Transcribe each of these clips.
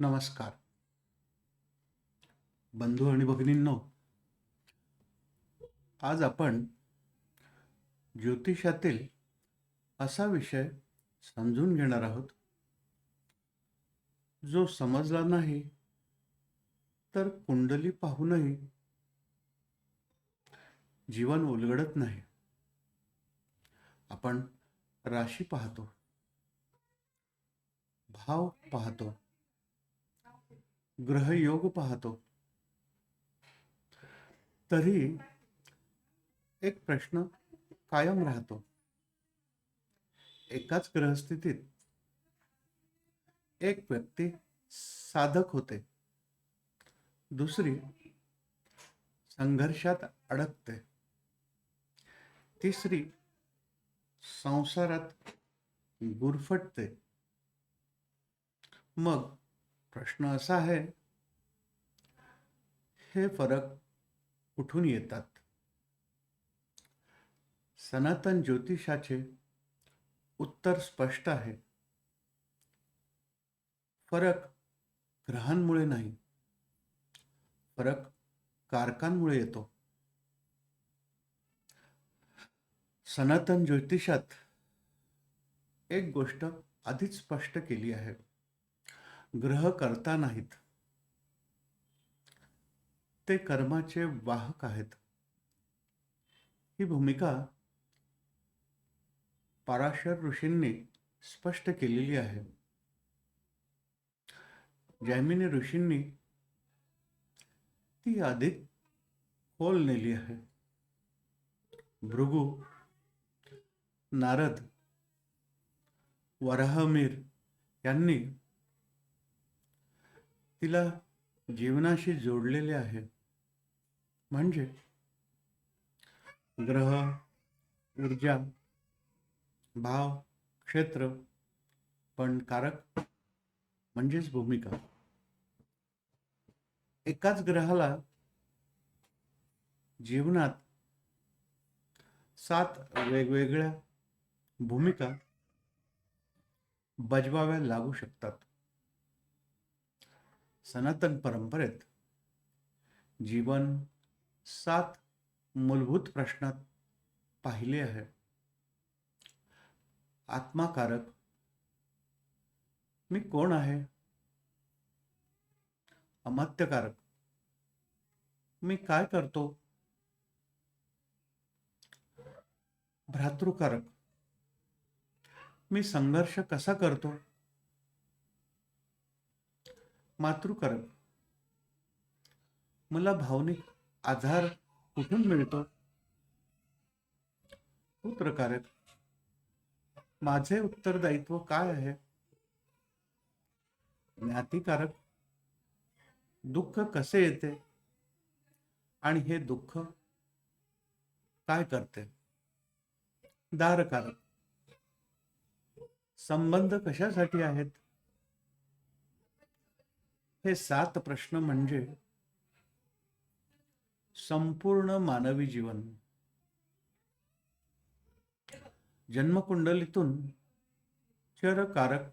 नमस्कार. बंधू आणि भगिनींनो आज आपण ज्योतिषातील असा विषय समजून घेणार आहोत जो समजला नाही तर कुंडली पाहूनही जीवन उलगडत नाही. आपण राशी पाहतो भाव पाहतो ग्रहयोग पाहतो. तरी एक प्रश्न कायम राहतो. एकाच ग्रहस्थितीत एक व्यक्ती साधक होते. दुसरी संघर्षात अडकते. तिसरी संसारात गुरफटते. मग प्रश्न असा आहे हे फरक कुठून येतात? सनातन ज्योतिषाचे उत्तर स्पष्ट आहे. फरक ग्रहांमुळे नाही फरक कारकांमुळे येतो. सनातन ज्योतिषात एक गोष्ट आधीच स्पष्ट केली आहे. ग्रह करता नाहीत. ते कर्माचे वाहक आहेत. ही भूमिका पराशर ऋषींनी स्पष्ट केलेली आहे. जैमिनी ऋषींनी ती अधिक खोल नेली आहे. भृगू नारद वराहमीर यांनी तिला जीवनाशी जोडलेले आहे. म्हणजे ग्रह ऊर्जा भाव क्षेत्र पण कारक म्हणजेच भूमिका. एकाच ग्रहाला जीवनात सात वेगवेगळ्या भूमिका बजवाव्या लागू शकतात. सनातन परंपरेत जीवन सात मूलभूत प्रश्नात पाहिले आहे. आत्माकारक मी कोण आहे? अमात्यकारक मी काय करतो? भ्रातृकारक मी संघर्ष कसा करतो? मातृकारक मला भावनिक आधार कुठून मिळतो? प्रकारे माझे उत्तरदायित्व काय आहे? ज्ञातिकारक. दुःख कसे येते? आणि हे दुःख काय करते? दारकारक. संबंध कशासाठी आहेत? हे सात प्रश्न म्हणजे संपूर्ण मानवी जीवन. जन्मकुंडलीतून चरकारक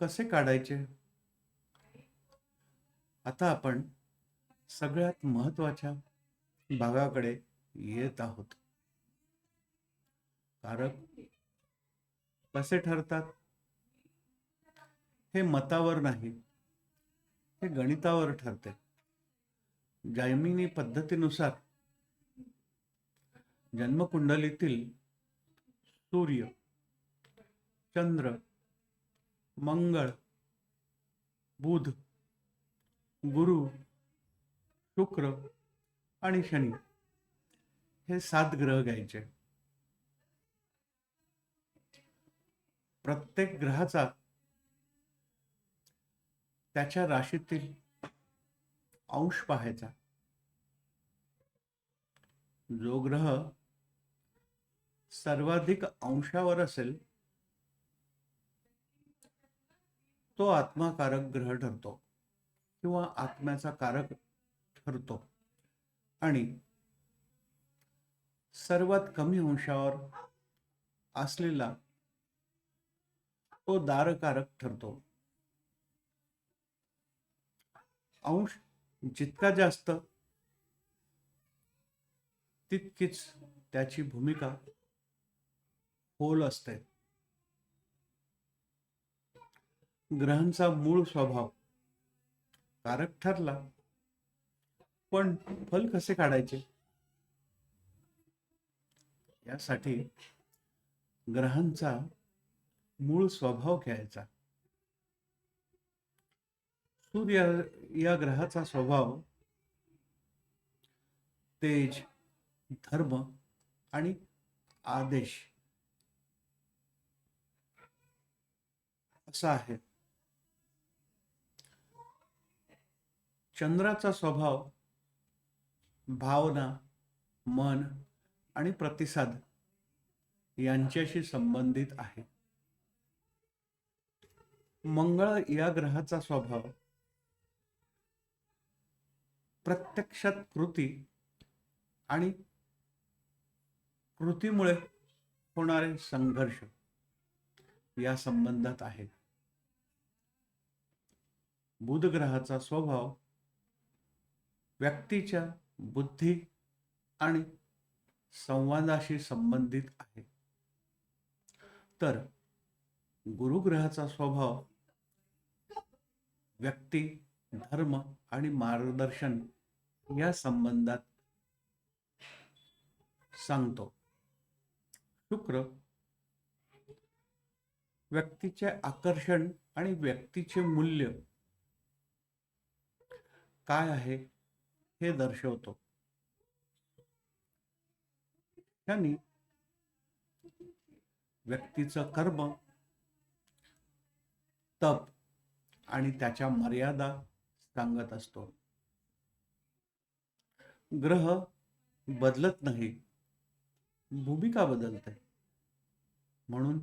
कसे काढायचे? आता आपण सगळ्यात महत्त्वाच्या भागाकडे येत आहोत. कारक कसे ठरतात? हे मतावर नाही. हे गणितावर ठरते. जैमिनी पद्धतीनुसार जन्मकुंडलीतील सूर्य चंद्र मंगळ बुध गुरु शुक्र आणि शनी हे सात ग्रह घ्यायचे. प्रत्येक ग्रहाचा त्याच्या राशीतील अंश पाहायचा. जो ग्रह सर्वाधिक अंशावर असेल तो आत्माकारक ग्रह ठरतो किंवा आत्म्याचा कारक ठरतो. आणि सर्वात कमी अंशावर असलेला तो दारकारक ठरतो. अंश जितका जास्त तितकीच त्याची भूमिका खोल असते. ग्रहांचा मूळ स्वभाव कारक ठरला पण फल कसे काढायचे? यासाठी ग्रहांचा मूळ स्वभाव घ्यायचा. सूर्य या ग्रहाचा स्वभाव तेज धर्म आणि आदेश असा आहे. चंद्राचा स्वभाव भावना मन आणि प्रतिसाद यांच्याशी संबंधित आहे. मंगळ या ग्रहाचा स्वभाव प्रत्यक्षात कृती आणि कृतीमुळे होणारे संघर्ष या संबंधात आहे. बुध ग्रहाचा स्वभाव व्यक्तीच्या बुद्धी आणि संवादाशी संबंधित आहे. तर गुरुग्रहाचा स्वभाव व्यक्ती धर्म आणि मार्गदर्शन या संबंधात सांगतो. शुक्र व्यक्तीचे आकर्षण आणि व्यक्तीचे मूल्य काय आहे हे दर्शवतो. त्यांनी व्यक्तीचं कर्म तप आणि त्याच्या मर्यादा सांगत असतो. ग्रह बदलत नाही. भूमिका बदलते. म्हणून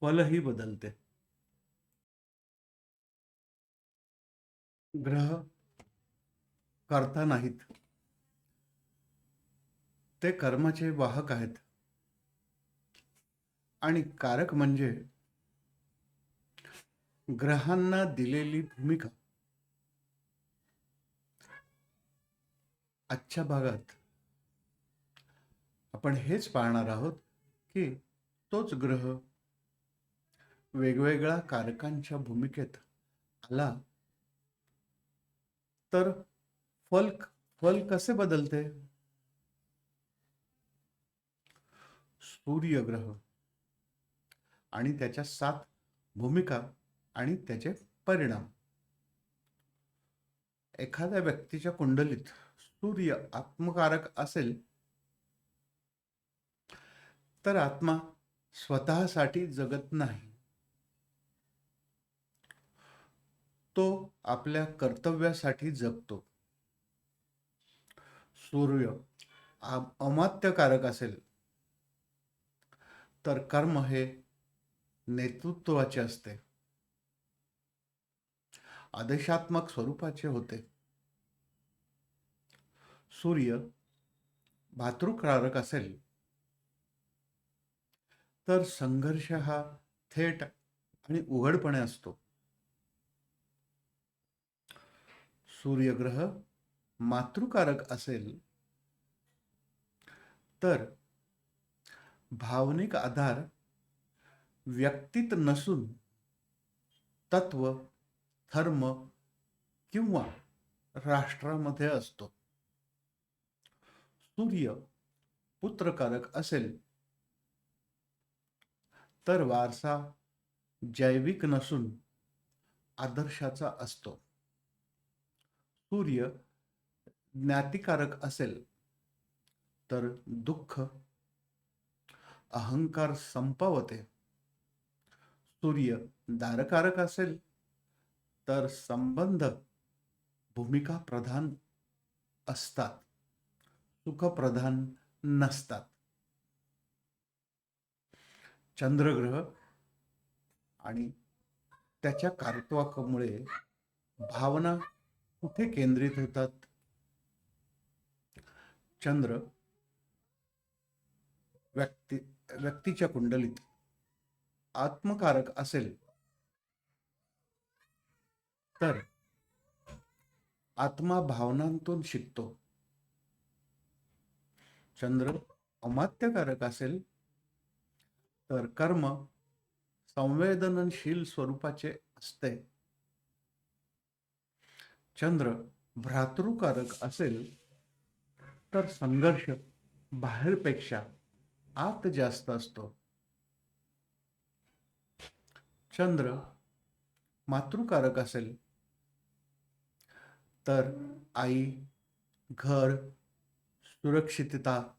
फलही बदलते. ग्रह करता नाहीत. ते कर्माचे वाहक आहेत. आणि कारक म्हणजे ग्रहांना दिलेली भूमिका. आजच्या भागात आपण हेच पाहणार आहोत की तोच ग्रह वेगवेगळ्या कारकांच्या भूमिकेत आला तर फल फल कसे बदलते? सूर्यग्रह आणि त्याच्या सात भूमिका आणि त्याचे परिणाम. एखाद्या व्यक्तीच्या कुंडलीत सूर्य आत्मकारक असेल तर आत्मा स्वतःसाठी जगत नाही. तो आपल्या कर्तव्यासाठी जगतो. सूर्य अमात्यकारक असेल तर कर्म हे नेतृत्वाचे असते. आदेशात्मक स्वरूपाचे होते. सूर्य भातृकारक असेल तर संघर्ष हा थेट आणि उघडपणे असतो. सूर्यग्रह मातृकारक असेल तर भावनिक आधार व्यक्तीत नसून तत्व धर्म किंवा राष्ट्रामध्ये असतो. सूर्य पुत्रकारक असेल. तर वारसा जैविक नसून आदर्शाचा असतो. सूर्य ज्ञातिकारक असेल तर दुःख अहंकार संपवते. सूर्य दारकारक असेल तर संबंध भूमिका प्रधान असतात. सुखप्रधान नसतात. चंद्रग्रह आणि त्याच्या कारत्वाकामुळे भावना कुठे केंद्रित होतात? चंद्र व्यक्ती व्यक्तीच्या कुंडलीत आत्मकारक असेल तर आत्मा भावनांतून शिकतो. चंद्र अमात्यकारक असेल तर कर्म संवेदनशील स्वरूपाचे असते. चंद्र भ्रातृकारक असेल तर संघर्ष बाहेरपेक्षा आत जास्त असतो. चंद्र मातृकारक असेल तर आई घर सुरक्षितता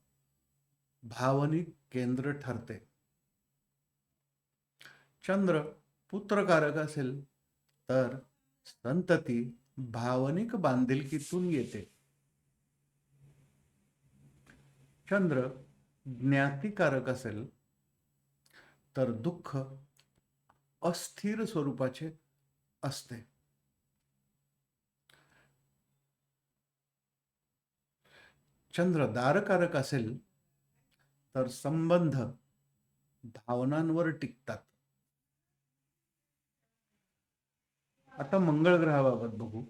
भावनिक केंद्र ठरते. चंद्र पुत्रकारक असेल तर संतती भावनिक बांधिलकीतून येते. चंद्र ज्ञातिकारक असेल तर दुःख अस्थिर स्वरूपाचे असते. चंद्र दारकारक असेल तर संबंध भावनांवर टिकतात. आता मंगळ ग्रहाबाबत बघू.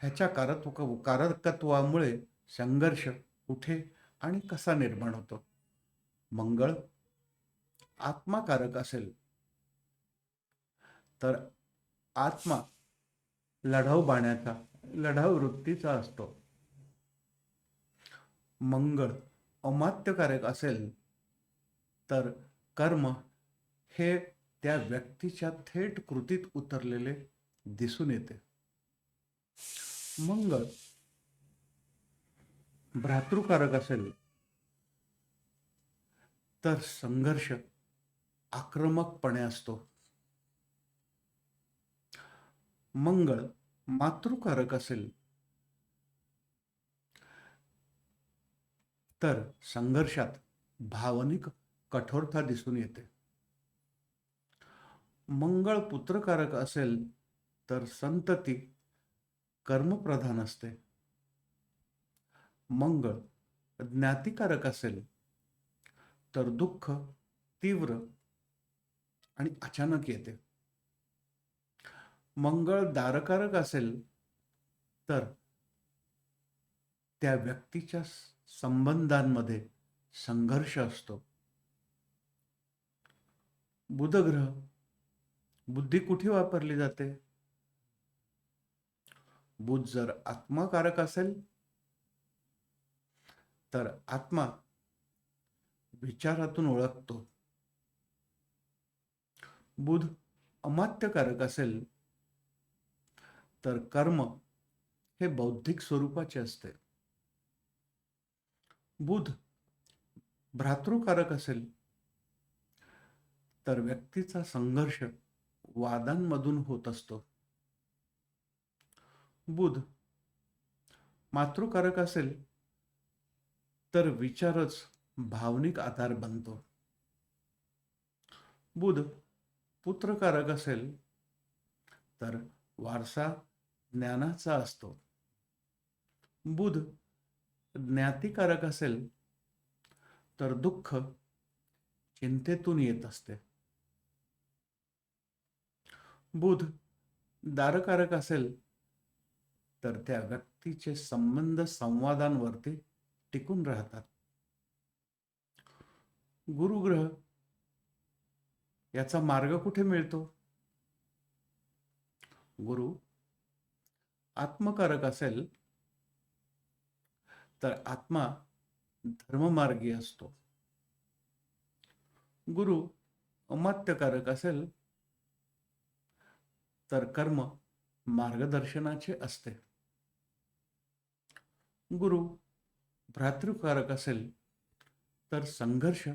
ह्याच्या कारत्व कारकत्वामुळे संघर्ष कुठे आणि कसा निर्माण होतो? मंगळ आत्माकारक असेल तर आत्मा लढाऊ बाण्याचा लढाऊ वृत्तीचा असतो. मंगळ अमात्यकारक असेल तर कर्म हे त्या व्यक्तीच्या थेट कृतीत उतरलेले दिसून येते. मंगळ भ्रातृकारक असेल तर संघर्ष आक्रमकपणे असतो. मंगळ मातृकारक असेल तर संघर्षात भावनिक कठोरता दिसून येते. मंगळ पुत्रकारक असेल तर संतती कर्मप्रधान असते. मंगळ ज्ञातिकारक असेल तर दुःख तीव्र आणि अचानक येते. मंगळ दारकारक असेल तर त्या व्यक्तीच्या संबंधांमध्ये संघर्ष असतो. बुधग्रह बुद्धी कुठे वापरली जाते? बुध जर आत्माकारक असेल तर आत्मा विचारातून ओळखतो. बुध अमात्यकारक असेल तर कर्म हे बौद्धिक स्वरूपाचे असते. बुध भ्रातृकारक असेल तर व्यक्तीचा संघर्ष वादांमधून होत असतो. बुध मातृकारक असेल तर विचारच भावनिक आधार बनतो. बुध पुत्रकारक असेल तर वारसा ज्ञानाचा असतो. बुध ज्ञातिकारक असेल तर दुःख चिंतेतून येत असते. बुध दारकारक असेल तर त्या व्यक्तीचे संबंध संवादांवरती टिकून राहतात. गुरुग्रह याचा मार्ग कुठे मिळतो? गुरु आत्मकारक असेल तर आत्मा धर्ममार्गी असतो. गुरु अमात्यकारक असेल तर कर्म मार्गदर्शनाचे असते. गुरु भ्रातृकारक असेल तर संघर्ष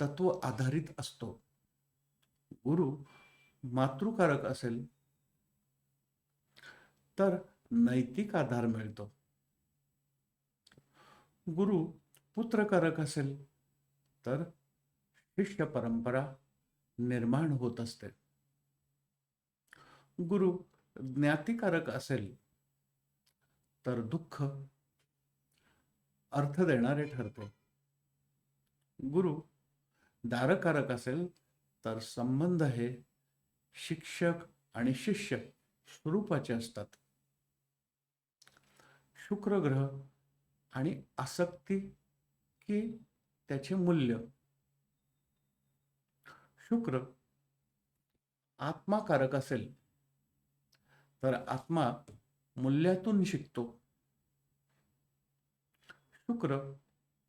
तत्व आधारित असतो. गुरु मातृकारक असेल तर नैतिक आधार मिळतो. गुरु पुत्रकारक असेल तर शिष्य परंपरा निर्माण होत असते. गुरु ज्ञातिकारक असेल तर दुःख अर्थ देणारे ठरते. गुरु दारकारक असेल तर संबंध हे शिक्षक आणि शिष्य स्वरूपाचे असतात. शुक्र ग्रह आणि आसक्ती की त्याचे मूल्य. शुक्र आत्माकारक असेल तर आत्मा मूल्यातून शिकतो. शुक्र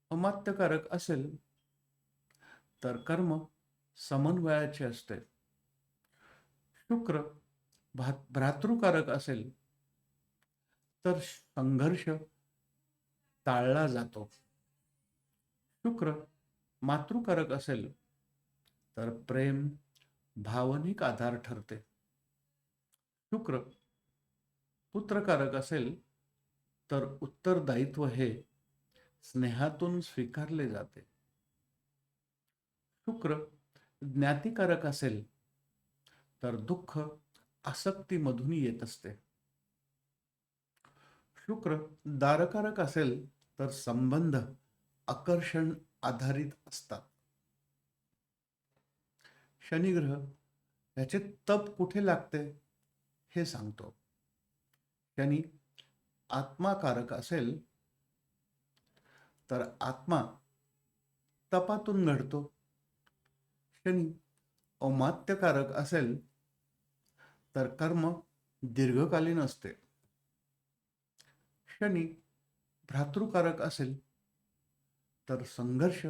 अमात्यकारक असेल तर कर्म समन्वयाचे असते. शुक्र भा भ्रातृकारक असेल तर संघर्ष टाळला जातो. शुक्र मातृकारक असेल तर प्रेम भावनिक आधार ठरते. शुक्र पुत्रकारक असेल तर उत्तरदायित्व हे स्नेहातून स्वीकारले जाते. शुक्र ज्ञातिकारक असेल तर दुःख आसक्तीमधून येत असते. शुक्र दारकारक असेल तर संबंध आकर्षण आधारित असतात. शनिग्रह याचे तप कुठे लागते हे सांगतो. शनी आत्माकारक असेल तर आत्मा तपातून घडतो. शनी अमात्यकारक असेल तर कर्म दीर्घकालीन असते. क्षणी भ्रातृकारक असेल तर संघर्ष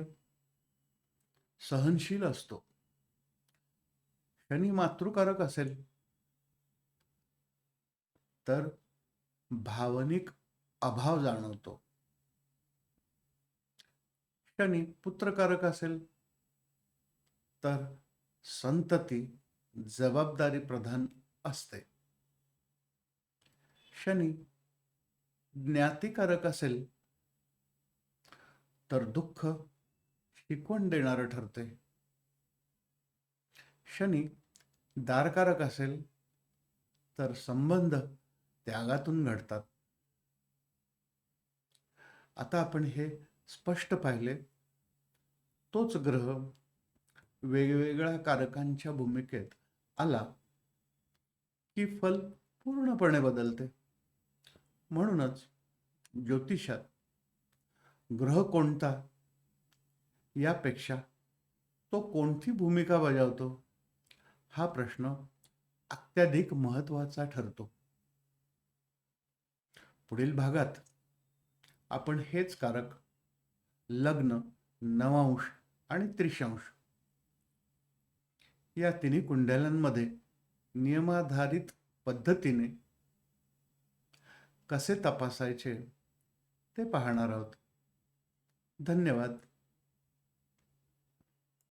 सहनशील असतो. क्षणी मातृकारक असेल तर भावनिक अभाव जाणवतो. क्षणी पुत्रकारक असेल तर संतती जबाबदारी प्रधान असते. शनी ज्ञातिकारक असेल तर दुःख शिकवण देणारं ठरते शनी दारकारक असेल तर संबंध त्यागातून घडतात. आता आपण हे स्पष्ट पाहिले. तोच ग्रह वेगवेगळ्या कारकांच्या भूमिकेत आला की फल पूर्णपणे बदलते. म्हणूनच ज्योतिषात ग्रह कोणता यापेक्षा तो कोणती भूमिका बजावतो? हा प्रश्न अत्याधिक महत्त्वाचा ठरतो. पुढील भागात आपण हेच कारक लग्न नवांश आणि त्रिशांश या तिन्ही कुंडल्यांमध्ये नियमाधारित पद्धतीने कसे तपासायचे ते पाहणार आहोत. धन्यवाद.